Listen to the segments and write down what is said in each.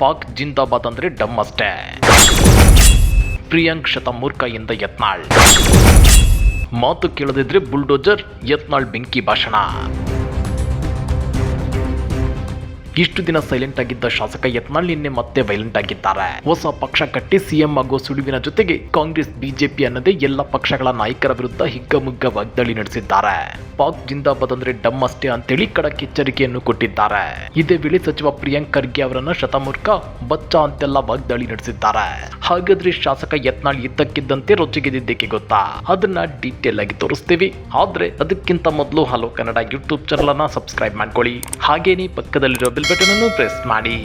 ಪಾಕ್ ಜಿಂದಾಬಾದ್ ಅಂದ್ರೆ ಡಮ್ ಅಷ್ಟೇ. ಪ್ರಿಯಾಂಕ್ ಶತಮೂರ್ಖಯಿಂದ ಯತ್ನಾಳ್. ಮಾತು ಕೇಳದಿದ್ರೆ ಬುಲ್ಡೋಜರ್ ಯತ್ನಾಳ್ ಬೆಂಕಿ ಭಾಷಣ. ಇಷ್ಟು ದಿನ ಸೈಲೆಂಟ್ ಆಗಿದ್ದ ಶಾಸಕ ಯತ್ನಾಳ್ ನಿನ್ನೆ ಮತ್ತೆ ವೈಲೆಂಟ್ ಆಗಿದ್ದಾರೆ. ಹೊಸ ಪಕ್ಷ ಕಟ್ಟಿ ಸಿಎಂ ಆಗೋ ಸುಳಿವಿನ ಜೊತೆಗೆ ಕಾಂಗ್ರೆಸ್ ಬಿಜೆಪಿ ಅನ್ನದೇ ಎಲ್ಲ ಪಕ್ಷಗಳ ನಾಯಕರ ವಿರುದ್ಧ ಹಿಗ್ಗಮುಗ್ಗ ವಾಗ್ದಾಳಿ ನಡೆಸಿದ್ದಾರೆ. ಪಾಕ್ ಜಿಂದಾಬಾದ್ ಅಂದ್ರೆ ಡಮ್ ಅಷ್ಟೇ ಅಂತೇಳಿ ಖಡಕ್ ಎಚ್ಚರಿಕೆಯನ್ನು ಕೊಟ್ಟಿದ್ದಾರೆ. ಇದೇ ವೇಳೆ ಸಚಿವ ಪ್ರಿಯಾಂಕ್ ಖರ್ಗೆ ಅವರನ್ನ ಶತಮೂರ್ಖ ಬಚ್ಚ ಅಂತೆಲ್ಲ ವಾಗ್ದಾಳಿ ನಡೆಸಿದ್ದಾರೆ. ಹಾಗಾದ್ರೆ ಶಾಸಕ ಯತ್ನಾಳ್ ಇದ್ದಕ್ಕಿದ್ದಂತೆ ರೊಚ್ಚಿಗೆದಿದ್ದಕ್ಕೆ ಗೊತ್ತಾ? ಅದನ್ನ ಡೀಟೇಲ್ ಆಗಿ ತೋರಿಸ್ತೀವಿ. ಆದ್ರೆ ಅದಕ್ಕಿಂತ ಮೊದಲು ಹಲೋ ಕನ್ನಡ ಯೂಟ್ಯೂಬ್ ಚಾನಲ್ ಅನ್ನ ಸಬ್ಸ್ಕ್ರೈಬ್ ಮಾಡ್ಕೊಳ್ಳಿ. ಹಾಗೇನೇ ಪಕ್ಕದಲ್ಲಿರೋ ಬೆಲ್ ಬಟನ್ ಪ್ರೆಸ್ ಮಾಡಿ.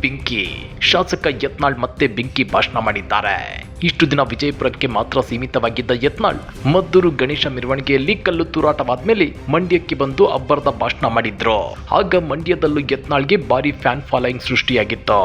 ಬೆಂಕಿ ಶಾಸಕ ಯತ್ನಾಳ್ ಮತ್ತೆ ಬೆಂಕಿ ಭಾಷಣ ಮಾಡಿದ್ದಾರೆ. ಇಷ್ಟು ದಿನ ವಿಜಯಪುರಕ್ಕೆ ಮಾತ್ರ ಸೀಮಿತವಾಗಿದ್ದ ಯತ್ನಾಳ್, ಮದ್ದೂರು ಗಣೇಶ ಮೆರವಣಿಗೆಯಲ್ಲಿ ಕಲ್ಲು ತೂರಾಟವಾದ್ಮೇಲೆ ಮಂಡ್ಯಕ್ಕೆ ಬಂದು ಅಬ್ಬರದ ಭಾಷಣ ಮಾಡಿದ್ರು. ಆಗ ಮಂಡ್ಯದಲ್ಲೂ ಯತ್ನಾಳ್ಗೆ ಭಾರಿ ಫ್ಯಾನ್ ಫಾಲೋಯಿಂಗ್ ಸೃಷ್ಟಿಯಾಗಿತ್ತು.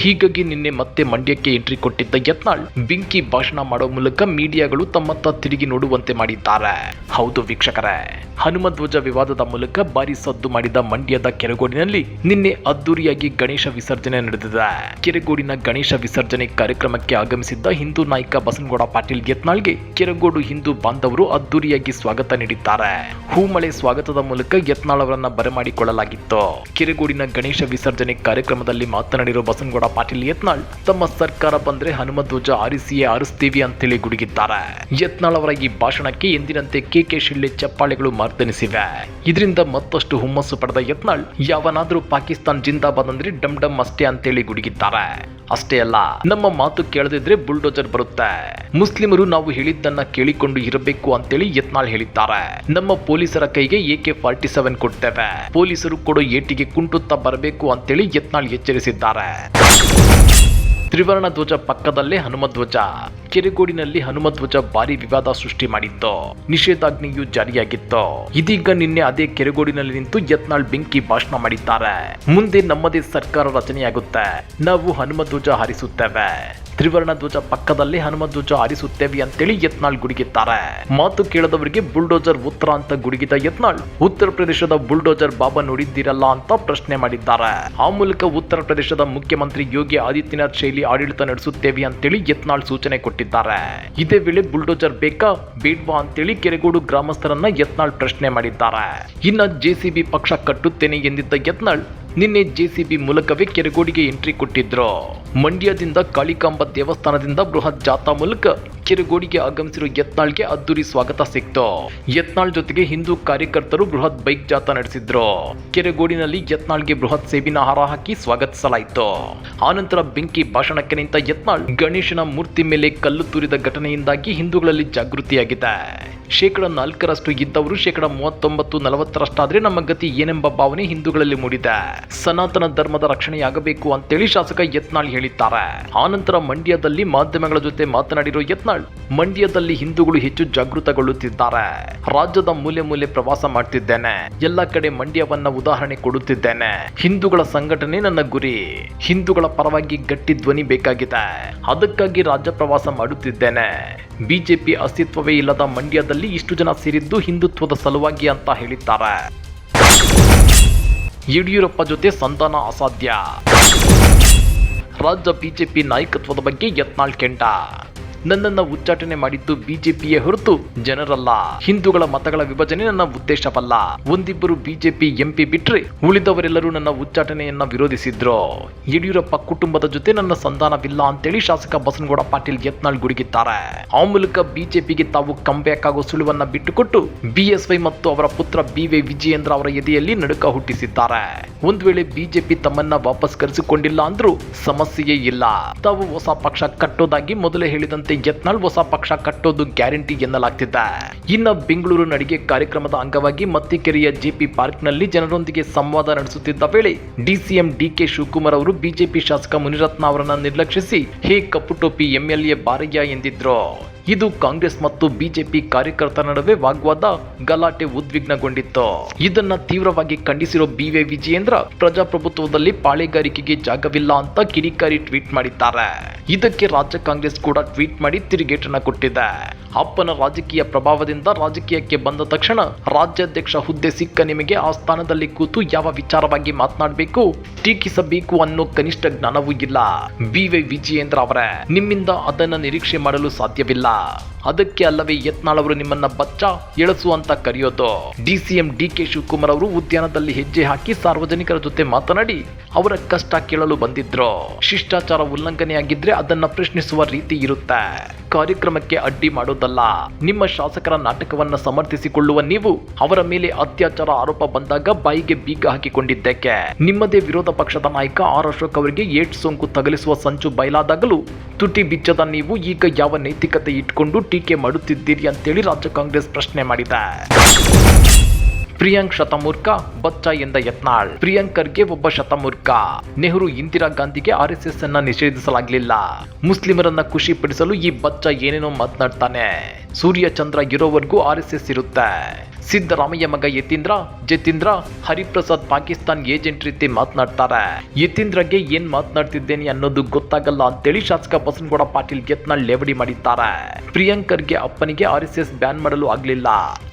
ಹೀಗಾಗಿ ನಿನ್ನೆ ಮತ್ತೆ ಮಂಡ್ಯಕ್ಕೆ ಎಂಟ್ರಿ ಕೊಟ್ಟಿದ್ದ ಯತ್ನಾಳ್ ಬೆಂಕಿ ಭಾಷಣ ಮಾಡೋ ಮೂಲಕ ಮೀಡಿಯಾಗಳು ತಮ್ಮತ್ತ ತಿರುಗಿ ನೋಡುವಂತೆ ಮಾಡಿದ್ದಾರೆ. ಹೌದು ವೀಕ್ಷಕರೇ, ಹನುಮಧ್ವಜ ವಿವಾದದ ಮೂಲಕ ಭಾರಿ ಸದ್ದು ಮಾಡಿದ ಮಂಡ್ಯದ ಕೆರೆಗೋಡಿನಲ್ಲಿ ನಿನ್ನೆ ಅದ್ದೂರಿಯಾಗಿ ಗಣೇಶ ವಿಸರ್ಜನೆ ನಡೆದಿದೆ. ಕೆರೆಗೋಡಿನ ಗಣೇಶ ವಿಸರ್ಜನೆ ಕಾರ್ಯಕ್ರಮಕ್ಕೆ ಆಗಮಿಸಿದ್ದ ಹಿಂದೂ ನಾಯಕ ಬಸನಗೌಡ ಪಾಟೀಲ್ ಯತ್ನಾಳ್ಗೆ ಕೆರಗೋಡು ಹಿಂದೂ ಬಾಂಧವರು ಅದ್ದೂರಿಯಾಗಿ ಸ್ವಾಗತ ನೀಡಿದ್ದಾರೆ. ಹೂಮಳೆ ಸ್ವಾಗತದ ಮೂಲಕ ಯತ್ನಾಳ್ ಅವರನ್ನ ಬರಮಾಡಿಕೊಳ್ಳಲಾಗಿತ್ತು ಕೆರಗೋಡಿನ ಗಣೇಶ ವಿಸರ್ಜನೆ ಕಾರ್ಯಕ್ರಮದಲ್ಲಿ ಮಾತನಾಡಿರುವ ಬಸನಗೌಡ ಪಾಟೀಲ್ ಯತ್ನಾಳ್ ತಮ್ಮ ಸರ್ಕಾರ ಬಂದ್ರೆ ಹನುಮಧ್ವಜ ಆರಿಸಿಯೇ ಆರಿಸ್ತೀವಿ ಅಂತೇಳಿ ಗುಡುಗಿದ್ದಾರೆ. ಯತ್ನಾಳ್ ಅವರ ಈ ಭಾಷಣಕ್ಕೆ ಎಂದಿನಂತೆ ಕೆಕೆ ಶಿಳ್ಳೆ ಚಪ್ಪಾಳೆಗಳು ಮಾರ್ತನಿಸಿವೆ ಇದರಿಂದ ಮತ್ತಷ್ಟು ಹುಮ್ಮಸ್ಸು ಪಡೆದ ಯತ್ನಾಳ್ ಯಾವನಾದ್ರೂ ಪಾಕಿಸ್ತಾನ್ ಜಿಂದಾಬಾದ್ ಅಂದ್ರೆ ಡಮ್ ಡಮ್ ಅಷ್ಟೇ ಅಂತೇಳಿ ಗುಡುಗಿದ್ದಾರೆ. ಅಷ್ಟೇ ಅಲ್ಲ, ನಮ್ಮ ಮಾತು ಕೇಳದಿದ್ರೆ ಬುಲ್ಡೋಜರ್ ಬರುತ್ತೆ. ಮುಸ್ಲಿಮರು ನಾವು ಹೇಳಿದ್ದನ್ನ ಕೇಳಿಕೊಂಡು ಇರಬೇಕು ಅಂತೇಳಿ ಯತ್ನಾಳ್ ಹೇಳಿದ್ದಾರೆ. ನಮ್ಮ ಪೊಲೀಸರ ಕೈಗೆ ಎಕೆ ಫಾರ್ಟಿ ಸೆವೆನ್ ಕೊಡ್ತೇವೆ. ಪೊಲೀಸರು ಕೊಡೋ ಏಟಿಗೆ ಕುಂಟುತ್ತಾ ಬರಬೇಕು ಅಂತೇಳಿ ಯತ್ನಾಳ್ ಎಚ್ಚರಿಸಿದ್ದಾರೆ. ತ್ರಿವರ್ಣ ಧ್ವಜ ಪಕ್ಕದಲ್ಲೇ ಹನುಮಧ್ವಜ ಕೆರೆಗೋಡಿನಲ್ಲಿ ಹನುಮಧ್ವಜ ಭಾರಿ ವಿವಾದ ಸೃಷ್ಟಿ ಮಾಡಿತ್ತು. ನಿಷೇಧಾಜ್ಞೆಯು ಜಾರಿಯಾಗಿತ್ತು. ಇದೀಗ ನಿನ್ನೆ ಅದೇ ಕೆರೆಗೋಡಿನಲ್ಲಿ ನಿಂತು ಯತ್ನಾಳ್ ಬೆಂಕಿ ಭಾಷಣ ಮಾಡಿದ್ದಾರೆ. ಮುಂದೆ ನಮ್ಮದೇ ಸರ್ಕಾರ ರಚನೆಯಾಗುತ್ತೆ. ನಾವು ಹನುಮಧ್ವಜ ಹಾರಿಸುತ್ತೇವೆ. ತ್ರಿವರ್ಣ ಧ್ವಜ ಪಕ್ಕದಲ್ಲಿ ಹನುಮ ಧ್ವಜ ಹಾರಿಸುತ್ತೇವೆ ಅಂತೇಳಿ ಯತ್ನಾಳ್ ಗುಡುಗಿದ್ದಾರೆ. ಮಾತು ಕೇಳದವರಿಗೆ ಬುಲ್ಡೋಜರ್ ಉತ್ತರ ಅಂತ ಗುಡುಗಿದ ಯತ್ನಾಳ್, ಉತ್ತರ ಪ್ರದೇಶದ ಬುಲ್ಡೋಜರ್ ಬಾಬಾ ನೋಡಿದ್ದೀರಲ್ಲ ಅಂತ ಪ್ರಶ್ನೆ ಮಾಡಿದ್ದಾರೆ. ಆ ಮೂಲಕ ಉತ್ತರ ಪ್ರದೇಶದ ಮುಖ್ಯಮಂತ್ರಿ ಯೋಗಿ ಆದಿತ್ಯನಾಥ್ ಶೈಲಿ ಆಡಳಿತ ನಡೆಸುತ್ತೇವೆ ಅಂತೇಳಿ ಯತ್ನಾಳ್ ಸೂಚನೆ ಕೊಟ್ಟಿದ್ದಾರೆ. ಇದೇ ವೇಳೆ ಬುಲ್ಡೋಜರ್ ಬೇಕಾ, ಬೇಡ್ವಾ ಅಂತೇಳಿ ಕೆರೆಗೋಡು ಗ್ರಾಮಸ್ಥರನ್ನ ಯತ್ನಾಳ್ ಪ್ರಶ್ನೆ ಮಾಡಿದ್ದಾರೆ. ಇನ್ನ ಜೆಸಿಬಿ ಪಕ್ಷ ಕಟ್ಟುತ್ತೇನೆ ಎಂದಿದ್ದ ಯತ್ನಾಳ್ ನಿನ್ನೆ ಜೆಸಿಬಿ ಮೂಲಕವೇ ಕೆರೆಗೋಡಿಗೆ ಎಂಟ್ರಿ ಕೊಟ್ಟಿದ್ರು. ಮಂಡ್ಯದಿಂದ ಕಾಳಿಕಾಂಬ ದೇವಸ್ಥಾನದಿಂದ ಬೃಹತ್ ಜಾಥಾ ಮೂಲಕ ಕೆರೆಗೋಡಿಗೆ ಆಗಮಿಸಿರುವ ಯತ್ನಾಳ್ಗೆ ಅದ್ದೂರಿ ಸ್ವಾಗತ ಸಿಕ್ತು. ಯತ್ನಾಳ್ ಜೊತೆಗೆ ಹಿಂದೂ ಕಾರ್ಯಕರ್ತರು ಬೃಹತ್ ಬೈಕ್ ಜಾಥಾ ನಡೆಸಿದ್ರು. ಕೆರೆಗೋಡಿನಲ್ಲಿ ಯತ್ನಾಳ್ಗೆ ಬೃಹತ್ ಸೇಬಿನ ಹಾರ ಹಾಕಿ ಸ್ವಾಗತಿಸಲಾಯಿತು. ಆನಂತರ ಬೆಂಕಿ ಭಾಷಣಕ್ಕೆ ನಿಂತ ಯತ್ನಾಳ್ ಗಣೇಶನ ಮೂರ್ತಿ ಮೇಲೆ ಕಲ್ಲು ತೂರಿದ ಘಟನೆಯಿಂದಾಗಿ ಹಿಂದೂಗಳಲ್ಲಿ ಜಾಗೃತಿಯಾಗಿದೆ. ಶೇಕಡ ನಾಲ್ಕರಷ್ಟು ಇದ್ದವರು ಶೇಕಡ ಮೂವತ್ತೊಂಬತ್ತು ನಲವತ್ತರಷ್ಟಾದ್ರೆ ನಮ್ಮ ಗತಿ ಏನೆಂಬ ಭಾವನೆ ಹಿಂದೂಗಳಲ್ಲಿ ಮೂಡಿದೆ. ಸನಾತನ ಧರ್ಮದ ರಕ್ಷಣೆಯಾಗಬೇಕು ಅಂತೇಳಿ ಶಾಸಕ ಯತ್ನಾಳ್ ಹೇಳಿದ್ದಾರೆ. ಆನಂತರ ಮಂಡ್ಯದಲ್ಲಿ ಮಾಧ್ಯಮಗಳ ಜೊತೆ ಮಾತನಾಡಿರೋ ಯತ್ನಾಳ್ ಮಂಡ್ಯದಲ್ಲಿ ಹಿಂದೂಗಳು ಹೆಚ್ಚು ಜಾಗೃತಗೊಳ್ಳುತ್ತಿದ್ದಾರೆ. ರಾಜ್ಯದ ಮೂಲೆ ಮೂಲೆ ಪ್ರವಾಸ ಮಾಡ್ತಿದ್ದೇನೆ. ಎಲ್ಲ ಕಡೆ ಮಂಡ್ಯವನ್ನ ಉದಾಹರಣೆ ಕೊಡುತ್ತಿದ್ದೇನೆ. ಹಿಂದೂಗಳ ಸಂಘಟನೆ ನನ್ನ ಗುರಿ. ಹಿಂದೂಗಳ ಪರವಾಗಿ ಗಟ್ಟಿ ಧ್ವನಿ ಬೇಕಾಗಿದೆ. ಅದಕ್ಕಾಗಿ ರಾಜ್ಯ ಪ್ರವಾಸ ಮಾಡುತ್ತಿದ್ದೇನೆ. ಬಿಜೆಪಿ ಅಸ್ತಿತ್ವವೇ ಇಲ್ಲದ ಮಂಡ್ಯದಲ್ಲಿ ಇಷ್ಟು ಜನ ಸೇರಿದ್ದು ಹಿಂದುತ್ವದ ಸಲುವಾಗಿ ಅಂತ ಹೇಳಿದ್ದಾರೆ. ಯಡಿಯೂರಪ್ಪ ಜೊತೆ ಸಂತಾನ ಅಸಾಧ್ಯ. ರಾಜ್ಯ ಬಿಜೆಪಿ ನಾಯಕತ್ವದ ಬಗ್ಗೆ ಯತ್ನಾಳ್ ಕೆಂಡ. ನನ್ನನ್ನ ಉಚ್ಚಾಟನೆ ಮಾಡಿದ್ದು ಬಿಜೆಪಿಯೇ ಹೊರತು ಜನರಲ್ಲ. ಹಿಂದೂಗಳ ಮತಗಳ ವಿಭಜನೆ ನನ್ನ ಉದ್ದೇಶವಲ್ಲ. ಒಂದಿಬ್ಬರು ಬಿಜೆಪಿ ಎಂಪಿ ಬಿಟ್ರೆ ಉಳಿದವರೆಲ್ಲರೂ ನನ್ನ ಉಚ್ಚಾಟನೆಯನ್ನ ವಿರೋಧಿಸಿದ್ರು. ಯಡಿಯೂರಪ್ಪ ಕುಟುಂಬದ ಜೊತೆ ನನ್ನ ಸಂಧಾನವಿಲ್ಲ ಅಂತೇಳಿ ಶಾಸಕ ಬಸನಗೌಡ ಪಾಟೀಲ್ ಯತ್ನಾಳ್ ಗುಡುಗಿದ್ದಾರೆ. ಆ ಮೂಲಕ ಬಿಜೆಪಿಗೆ ತಾವು ಕಂಬ್ಯಾಕ್ ಆಗೋ ಸುಳುವನ್ನ ಬಿಟ್ಟುಕೊಟ್ಟು ಬಿಎಸ್ವೈ ಮತ್ತು ಅವರ ಪುತ್ರ ಬಿ ವೈ ವಿಜಯೇಂದ್ರ ಅವರ ಎದೆಯಲ್ಲಿ ನಡುಕ ಹುಟ್ಟಿಸಿದ್ದಾರೆ. ಒಂದು ವೇಳೆ ಬಿಜೆಪಿ ತಮ್ಮನ್ನ ವಾಪಸ್ ಕರೆಸಿಕೊಂಡಿಲ್ಲ ಅಂದ್ರೂ ಸಮಸ್ಯೆಯೇ ಇಲ್ಲ. ತಾವು ಹೊಸ ಪಕ್ಷ ಕಟ್ಟೋದಾಗಿ ಮೊದಲೇ ಹೇಳಿದಂತೆ ಯತ್ನಾಳ್ ಹೊಸ ಪಕ್ಷ ಕಟ್ಟೋದು ಗ್ಯಾರಂಟಿ ಎನ್ನಲಾಗ್ತಿದೆ. ಇನ್ನ ಬೆಂಗಳೂರು ನಡಿಗೆ ಕಾರ್ಯಕ್ರಮದ ಅಂಗವಾಗಿ ಮತ್ತಿಕೆರೆಯ ಜೆಪಿ ಪಾರ್ಕ್ನಲ್ಲಿ ಜನರೊಂದಿಗೆ ಸಂವಾದ ನಡೆಸುತ್ತಿದ್ದ ವೇಳೆ ಡಿಸಿಎಂ ಡಿಕೆ ಶಿವಕುಮಾರ್ ಅವರು ಬಿಜೆಪಿ ಶಾಸಕ ಮುನಿರತ್ನ ಅವರನ್ನ ನಿರ್ಲಕ್ಷಿಸಿ, ಹೇ ಕಪ್ಪು ಟೋಪಿ ಎಂಎಲ್ಎ ಬಾರಯ್ಯ ಎಂದಿದ್ರು. ಇದು ಕಾಂಗ್ರೆಸ್ ಮತ್ತು ಬಿಜೆಪಿ ಕಾರ್ಯಕರ್ತರ ನಡುವೆ ವಾಗ್ವಾದ ಗಲಾಟೆ ಉದ್ವಿಗ್ನಗೊಂಡಿತ್ತು. ಇದನ್ನ ತೀವ್ರವಾಗಿ ಖಂಡಿಸಿರೋ ಬಿವೈ ವಿಜಯೇಂದ್ರ ಪ್ರಜಾಪ್ರಭುತ್ವದಲ್ಲಿ ಪಾಳೆಗಾರಿಕೆಗೆ ಜಾಗವಿಲ್ಲ ಅಂತ ಕಿಡಿಕಾರಿ ಟ್ವೀಟ್ ಮಾಡಿದ್ದಾರೆ. ಇದಕ್ಕೆ ರಾಜ್ಯ ಕಾಂಗ್ರೆಸ್ ಕೂಡ ಟ್ವೀಟ್ ಮಾಡಿ ತಿರುಗೇಟನ್ನ ಕೊಟ್ಟಿದೆ. ಅಪ್ಪನ ರಾಜಕೀಯ ಪ್ರಭಾವದಿಂದ ರಾಜಕೀಯಕ್ಕೆ ಬಂದ ತಕ್ಷಣ ರಾಜ್ಯಾಧ್ಯಕ್ಷ ಹುದ್ದೆ ಸಿಕ್ಕ ನಿಮಗೆ ಆ ಸ್ಥಾನದಲ್ಲಿ ಕೂತು ಯಾವ ವಿಚಾರವಾಗಿ ಮಾತನಾಡಬೇಕು, ಟೀಕಿಸಬೇಕು ಅನ್ನೋ ಕನಿಷ್ಠ ಜ್ಞಾನವೂ ಇಲ್ಲ. ಬಿವೈ ವಿಜಯೇಂದ್ರ ಅವರೇ, ನಿಮ್ಮಿಂದ ಅದನ್ನ ನಿರೀಕ್ಷೆ ಮಾಡಲು ಸಾಧ್ಯವಿಲ್ಲ. ಅದಕ್ಕೆ ಅಲ್ಲವೇ ಯತ್ನಾಳ್ ಅವರು ನಿಮ್ಮನ್ನ ಬಚ್ಚ ಎಳಸು ಅಂತ ಕರೆಯೋದು. ಡಿಸಿಎಂ ಡಿ ಕೆ ಶಿವಕುಮಾರ್ ಅವರು ಉದ್ಯಾನದಲ್ಲಿ ಹೆಜ್ಜೆ ಹಾಕಿ ಸಾರ್ವಜನಿಕರ ಜೊತೆ ಮಾತನಾಡಿ ಅವರ ಕಷ್ಟ ಕೇಳಲು ಬಂದಿದ್ರು. ಶಿಷ್ಟಾಚಾರ ಉಲ್ಲಂಘನೆಯಾಗಿದ್ರೆ ಅದನ್ನ ಪ್ರಶ್ನಿಸುವ ರೀತಿ ಇರುತ್ತೆ. ಕಾರ್ಯಕ್ರಮಕ್ಕೆ ಅಡ್ಡಿ ಮಾಡೋದಲ್ಲ. ನಿಮ್ಮ ಶಾಸಕರ ನಾಟಕವನ್ನ ಸಮರ್ಥಿಸಿಕೊಳ್ಳುವ ನೀವು ಅವರ ಮೇಲೆ ಅತ್ಯಾಚಾರ ಆರೋಪ ಬಂದಾಗ ಬಾಯಿಗೆ ಬೀಗ ಹಾಕಿಕೊಂಡಿದ್ದಕ್ಕೆ. ನಿಮ್ಮದೇ ವಿರೋಧ ಪಕ್ಷದ ನಾಯಕ ಆರ್ ಅಶೋಕ್ ಅವರಿಗೆ ಏಡ್ಸ್ ಸೋಂಕು ತಗಲಿಸುವ ಸಂಚು ಬಯಲಾದಾಗಲೂ ತುಟಿ ಬಿಚ್ಚದ ನೀವು ಈಗ ಯಾವ ನೈತಿಕತೆ ಇಟ್ಕೊಂಡು ಟೀಕೆ ಮಾಡುತ್ತಿದ್ದೀರಿ ಅಂತೇಳಿ ರಾಜ್ಯ ಕಾಂಗ್ರೆಸ್ ಪ್ರಶ್ನೆ ಮಾಡಿದೆ. ಪ್ರಿಯಾಂಕ್ ಶತಮೂರ್ಖ, ಬಚ್ಚ ಎಂದ ಯತ್ನಾಳ್. ಪ್ರಿಯಾಂಕರ್ಗೆ ಒಬ್ಬ ಶತಮೂರ್ಖ. ನೆಹರು, ಇಂದಿರಾ ಗಾಂಧಿಗೆ ಆರ್ ಎಸ್ ಎಸ್ ಅನ್ನ ನಿಷೇಧಿಸಲಾಗಲಿಲ್ಲ. ಮುಸ್ಲಿಮರನ್ನ ಖುಷಿ ಪಡಿಸಲು ಈ ಬಚ್ಚ ಏನೇನೋ ಮಾತನಾಡ್ತಾನೆ. ಸೂರ್ಯ ಚಂದ್ರ ಇರೋವರೆಗೂ ಆರ್ ಎಸ್ ಎಸ್ ಇರುತ್ತೆ. ಸಿದ್ದರಾಮಯ್ಯ ಮಗ ಯತೀಂದ್ರ, ಜತೀಂದ್ರ, ಹರಿಪ್ರಸಾದ್ ಪಾಕಿಸ್ತಾನ್ ಏಜೆಂಟ್ ರೀತಿ ಮಾತನಾಡ್ತಾರೆ. ಯತೀಂದ್ರಗೆ ಏನ್ ಮಾತನಾಡ್ತಿದ್ದೇನೆ ಅನ್ನೋದು ಗೊತ್ತಾಗಲ್ಲ ಅಂತೇಳಿ ಶಾಸಕ ಬಸನಗೌಡ ಪಾಟೀಲ್ ಗೆತ್ನಾಳ್ ಲೇವಡಿ ಮಾಡಿದ್ದಾರೆ. ಪ್ರಿಯಾಂಕರ್ಗೆ ಅಪ್ಪನಿಗೆ ಆರ್ ಎಸ್ ಎಸ್ ಬ್ಯಾನ್ ಮಾಡಲು ಆಗ್ಲಿಲ್ಲ.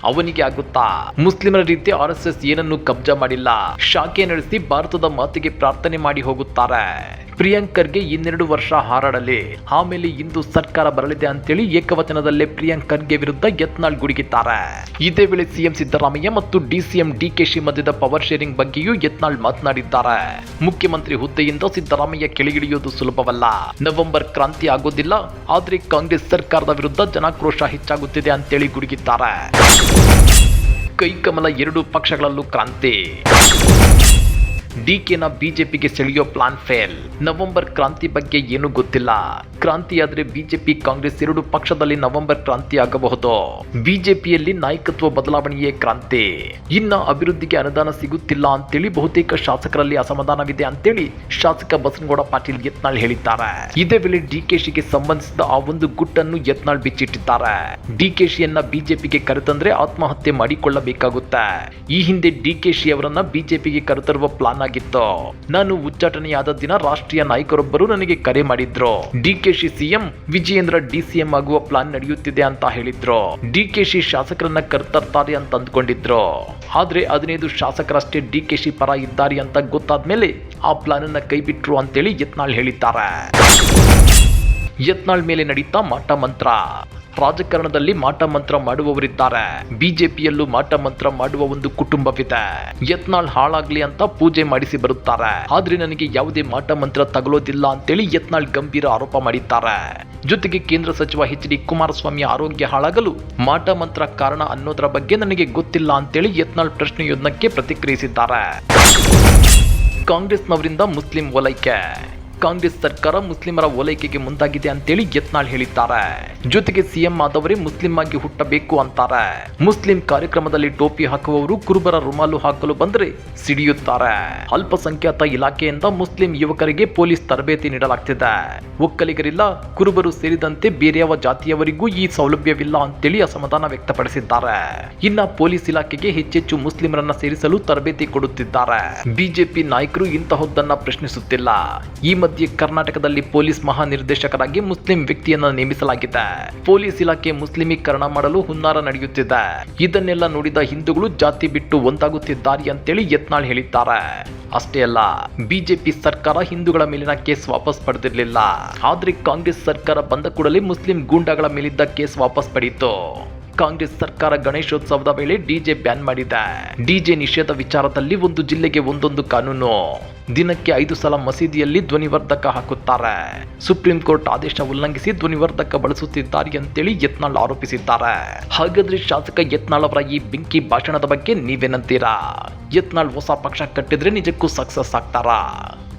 ಅವನಿಗೆ ಆಗುತ್ತಾ? ಮುಸ್ಲಿಮರ ರೀತಿ ಆರ್ ಎಸ್ ಎಸ್ ಏನನ್ನು ಕಬ್ಜಾ ಮಾಡಿಲ್ಲ. ಶಾಖೆ ನಡೆಸಿ ಭಾರತದ ಮಾತಿಗೆ ಪ್ರಾರ್ಥನೆ ಮಾಡಿ ಹೋಗುತ್ತಾರೆ. ಪ್ರಿಯಾಂಕರ್ಗೆ ಇನ್ನೆರಡು ವರ್ಷ ಹಾರಾಡಲಿ. ಆಮೇಲೆ ಇಂದು ಸರ್ಕಾರ ಬರಲಿದೆ ಅಂತೇಳಿ ಏಕವಚನದಲ್ಲೇ ಪ್ರಿಯಾಂಕರ್ಗೆ ವಿರುದ್ಧ ಯತ್ನಾಳ್ ಗುಡುಗಿದ್ದಾರೆ. ಇದೇ ವೇಳೆ ಸಿಎಂ ಸಿದ್ದರಾಮಯ್ಯ ಮತ್ತು ಡಿಸಿಎಂ ಡಿಕೆಶಿ ಮಧ್ಯದ ಪವರ್ ಶೇರಿಂಗ್ ಬಗ್ಗೆಯೂ ಯತ್ನಾಳ್ ಮಾತನಾಡಿದ್ದಾರೆ. ಮುಖ್ಯಮಂತ್ರಿ ಹುದ್ದೆಯಿಂದ ಸಿದ್ದರಾಮಯ್ಯ ಕೆಳಗಿಳಿಯೋದು ಸುಲಭವಲ್ಲ. ನವೆಂಬರ್ ಕ್ರಾಂತಿ ಆಗೋದಿಲ್ಲ, ಆದ್ರೆ ಕಾಂಗ್ರೆಸ್ ಸರ್ಕಾರದ ವಿರುದ್ಧ ಜನಾಕ್ರೋಶ ಹೆಚ್ಚಾಗುತ್ತಿದೆ ಅಂತೇಳಿ ಗುಡುಗಿದ್ದಾರೆ. ಕೈಕಮಲ ಎರಡು ಪಕ್ಷಗಳಲ್ಲೂ ಕ್ರಾಂತಿ. ಡಿಕೆನ ಬಿಜೆಪಿಗೆ ಸೆಳೆಯೋ ಪ್ಲಾನ್ ಫೇಲ್ ನವೆಂಬರ್ ಕ್ರಾಂತಿ ಬಗ್ಗೆ ಏನೂ ಗೊತ್ತಿಲ್ಲ. ಕ್ರಾಂತಿಯಾದ್ರೆ ಬಿಜೆಪಿ, ಕಾಂಗ್ರೆಸ್ ಎರಡು ಪಕ್ಷದಲ್ಲಿ ನವೆಂಬರ್ ಕ್ರಾಂತಿ ಆಗಬಹುದು. ಬಿಜೆಪಿಯಲ್ಲಿ ನಾಯಕತ್ವ ಬದಲಾವಣೆಯೇ ಕ್ರಾಂತಿ. ಇನ್ನ ಅಭಿವೃದ್ಧಿಗೆ ಅನುದಾನ ಸಿಗುತ್ತಿಲ್ಲ ಅಂತೇಳಿ ಬಹುತೇಕ ಶಾಸಕರಲ್ಲಿ ಅಸಮಾಧಾನವಿದೆ ಅಂತೇಳಿ ಶಾಸಕ ಬಸನಗೌಡ ಪಾಟೀಲ್ ಯತ್ನಾಳ್ ಹೇಳಿದ್ದಾರೆ. ಇದೇ ವೇಳೆ ಡಿಕೆಶಿಗೆ ಸಂಬಂಧಿಸಿದ ಆ ಒಂದು ಗುಟ್ಟನ್ನು ಯತ್ನಾಳ್ ಬಿಚ್ಚಿಟ್ಟಿದ್ದಾರೆ. ಡಿಕೆಶಿಯನ್ನ ಬಿಜೆಪಿಗೆ ಕರೆತಂದ್ರೆ ಆತ್ಮಹತ್ಯೆ ಮಾಡಿಕೊಳ್ಳಬೇಕಾಗುತ್ತೆ. ಈ ಹಿಂದೆ ಡಿಕೆಶಿ ಅವರನ್ನ ಬಿಜೆಪಿಗೆ ಕರೆತರುವ ಪ್ಲಾನ್ ಆಗಿತ್ತು? ನಾನು ಉಚ್ಚಾಟನೆಯಾದ ದಿನ ರಾಷ್ಟ್ರೀಯ ನಾಯಕರೊಬ್ಬರು ನನಗೆ ಕರೆ ಮಾಡಿದ್ರು. ಡಿಕೆಶಿ ಸಿಎಂ ವಿಜಯೇಂದ್ರ ಡಿಸಿಎಂ ಆಗುವ ಪ್ಲಾನ್ ನಡೆಯುತ್ತಿದೆ ಅಂತ ಹೇಳಿದ್ರು. ಡಿಕೆಶಿ ಶಾಸಕರನ್ನ ಕರ್ತರ್ತಾರೆ ಅಂತ ಅಂದ್ಕೊಂಡಿದ್ರು. ಆದ್ರೆ ಹದಿನೈದು ಶಾಸಕರಷ್ಟೇ ಡಿಕೆಶಿ ಪರ ಇದ್ದಾರೆ ಅಂತ ಗೊತ್ತಾದ್ಮೇಲೆ ಆ ಪ್ಲಾನ್ ಅನ್ನ ಕೈಬಿಟ್ರು ಅಂತೇಳಿ ಯತ್ನಾಳ್ ಹೇಳಿದ್ದಾರೆ. ಯತ್ನಾಳ್ ಮೇಲೆ ನಡೀತಾ ಮಾಟ ಮಂತ್ರ. ರಾಜಕಾರಣದಲ್ಲಿ ಮಾಟ ಮಂತ್ರ ಮಾಡುವವರಿದ್ದಾರೆ. ಬಿಜೆಪಿಯಲ್ಲೂ ಮಾಟ ಮಂತ್ರ ಮಾಡುವ ಒಂದು ಕುಟುಂಬವಿದೆ. ಯತ್ನಾಳ್ ಹಾಳಾಗ್ಲಿ ಅಂತ ಪೂಜೆ ಮಾಡಿಸಿ ಬರುತ್ತಾರೆ. ಆದ್ರೆ ನನಗೆ ಯಾವುದೇ ಮಾಟ ಮಂತ್ರ ತಗಲೋದಿಲ್ಲ ಅಂತೇಳಿ ಯತ್ನಾಳ್ ಗಂಭೀರ ಆರೋಪ ಮಾಡಿದ್ದಾರೆ. ಜೊತೆಗೆ ಕೇಂದ್ರ ಸಚಿವ ಎಚ್ ಡಿ ಕುಮಾರಸ್ವಾಮಿ ಆರೋಗ್ಯ ಹಾಳಾಗಲು ಮಾಟ ಮಂತ್ರ ಕಾರಣ ಅನ್ನೋದರ ಬಗ್ಗೆ ನನಗೆ ಗೊತ್ತಿಲ್ಲ ಅಂತೇಳಿ ಯತ್ನಾಳ್ ಪ್ರಶ್ನೆಯೊಂದಕ್ಕೆ ಪ್ರತಿಕ್ರಿಯಿಸಿದ್ದಾರೆ. ಕಾಂಗ್ರೆಸ್ನವರಿಂದ ಮುಸ್ಲಿಂ ಓಲೈಕೆ ಕಾಂಗ್ರೆಸ್ ಸರ್ಕಾರ ಮುಸ್ಲಿಮರ ಓಲೈಕೆಗೆ ಮುಂದಾಗಿದೆ ಅಂತೇಳಿ ಯತ್ನಾಳ್ ಹೇಳಿದ್ದಾರೆ. ಜೊತೆಗೆ ಸಿಎಂ ಆದವರೇ ಮುಸ್ಲಿಂ ಆಗಿ ಹುಟ್ಟಬೇಕು ಅಂತಾರೆ. ಮುಸ್ಲಿಂ ಕಾರ್ಯಕ್ರಮದಲ್ಲಿ ಟೋಪಿ ಹಾಕುವವರು ಕುರುಬರ ರುಮಾಲು ಹಾಕಲು ಬಂದರೆ ಸಿಡಿಯುತ್ತಾರೆ. ಅಲ್ಪಸಂಖ್ಯಾತ ಇಲಾಖೆಯಿಂದ ಮುಸ್ಲಿಂ ಯುವಕರಿಗೆ ಪೊಲೀಸ್ ತರಬೇತಿ ನೀಡಲಾಗ್ತಿದೆ. ಒಕ್ಕಲಿಗರಿಲ್ಲ, ಕುರುಬರು ಸೇರಿದಂತೆ ಬೇರೆಯವ ಜಾತಿಯವರಿಗೂ ಈ ಸೌಲಭ್ಯವಿಲ್ಲ ಅಂತೇಳಿ ಅಸಮಾಧಾನ ವ್ಯಕ್ತಪಡಿಸಿದ್ದಾರೆ. ಇನ್ನ ಪೊಲೀಸ್ ಇಲಾಖೆಗೆ ಹೆಚ್ಚೆಚ್ಚು ಮುಸ್ಲಿಮರನ್ನ ಸೇರಿಸಲು ತರಬೇತಿ ಕೊಡುತ್ತಿದ್ದಾರೆ. ಬಿಜೆಪಿ ನಾಯಕರು ಇಂತಹದ್ದನ್ನ ಪ್ರಶ್ನಿಸುತ್ತಿಲ್ಲ. ಈ ಮಧ್ಯೆ ಕರ್ನಾಟಕದಲ್ಲಿ ಪೊಲೀಸ್ ಮಹಾನಿರ್ದೇಶಕರಾಗಿ ಮುಸ್ಲಿಂ ವ್ಯಕ್ತಿಯನ್ನ ನೇಮಿಸಲಾಗಿದೆ. ಪೊಲೀಸ್ ಇಲಾಖೆ ಮುಸ್ಲಿಮೀಕರಣ ಮಾಡಲು ಹುನ್ನಾರ ನಡೆಯುತ್ತಿದೆ. ಇದನ್ನೆಲ್ಲ ನೋಡಿದ ಹಿಂದೂಗಳು ಜಾತಿ ಬಿಟ್ಟು ಒಂದಾಗುತ್ತಿದ್ದಾರೆ ಅಂತೇಳಿ ಯತ್ನಾಳ್ ಹೇಳಿದ್ದಾರೆ. ಅಷ್ಟೇ ಅಲ್ಲ, ಬಿಜೆಪಿ ಸರ್ಕಾರ ಹಿಂದೂಗಳ ಮೇಲಿನ ಕೇಸ್ ವಾಪಸ್ ಪಡೆದಿರಲಿಲ್ಲ. ಆದ್ರೆ ಕಾಂಗ್ರೆಸ್ ಸರ್ಕಾರ ಬಂದ ಕೂಡಲೇ ಮುಸ್ಲಿಂ ಗೂಂಡಾಗಳ ಮೇಲಿದ್ದ ಕೇಸ್ ವಾಪಸ್ ಪಡೆಯಿತು ಕಾಂಗ್ರೆಸ್ ಸರ್ಕಾರ ಗಣೇಶೋತ್ಸವದ ವೇಳೆ ಡಿಜೆ ಬ್ಯಾನ್ ಮಾಡಿದೆ. ಡಿಜೆ ನಿಷೇಧ ವಿಚಾರದಲ್ಲಿ ಒಂದು ಜಿಲ್ಲೆಗೆ ಒಂದೊಂದು ಕಾನೂನು. ದಿನಕ್ಕೆ ಐದು ಸಲ ಮಸೀದಿಯಲ್ಲಿ ಧ್ವನಿವರ್ಧಕ ಹಾಕುತ್ತಾರೆ. ಸುಪ್ರೀಂ ಕೋರ್ಟ್ ಆದೇಶ ಉಲ್ಲಂಘಿಸಿ ಧ್ವನಿವರ್ಧಕ ಬಳಸುತ್ತಿದ್ದಾರೆ ಅಂತೇಳಿ ಯತ್ನಾಳ್ ಆರೋಪಿಸಿದ್ದಾರೆ. ಹಾಗಾದ್ರೆ ಶಾಸಕ ಯತ್ನಾಳ್ ಅವರ ಈ ಬೆಂಕಿ ಭಾಷಣದ ಬಗ್ಗೆ ನೀವೇನಂತೀರಾ? ಯತ್ನಾಳ್ ಹೊಸ ಪಕ್ಷ ಕಟ್ಟಿದ್ರೆ ನಿಜಕ್ಕೂ ಸಕ್ಸಸ್ ಆಗ್ತಾರಾ?